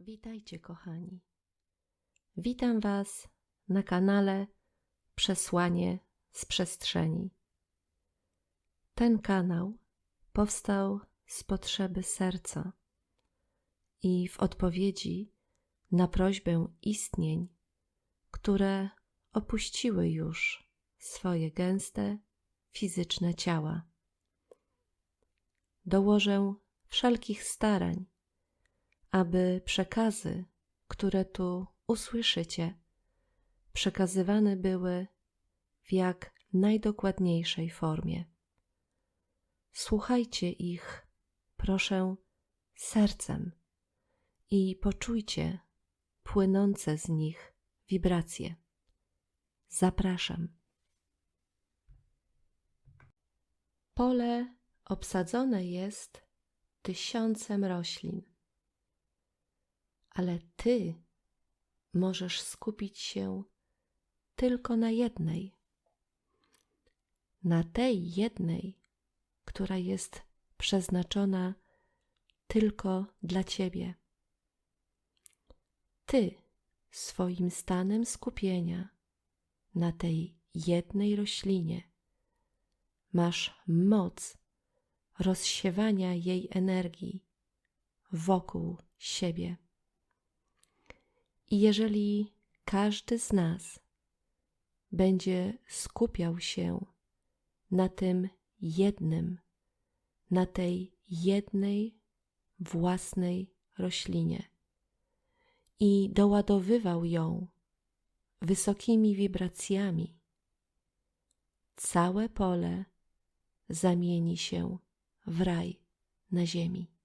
Witajcie, kochani. Witam Was na kanale Przesłanie z Przestrzeni. Ten kanał powstał z potrzeby serca i w odpowiedzi na prośbę istnień, które opuściły już swoje gęste, fizyczne ciała. Dołożę wszelkich starań, aby przekazy, które tu usłyszycie, przekazywane były w jak najdokładniejszej formie. Słuchajcie ich, proszę, sercem i poczujcie płynące z nich wibracje. Zapraszam. Pole obsadzone jest tysiącem roślin, ale ty możesz skupić się tylko na jednej. Na tej jednej, która jest przeznaczona tylko dla ciebie. Ty swoim stanem skupienia na tej jednej roślinie masz moc rozsiewania jej energii wokół siebie. I jeżeli każdy z nas będzie skupiał się na tym jednym, na tej jednej własnej roślinie i doładowywał ją wysokimi wibracjami, całe pole zamieni się w raj na ziemi.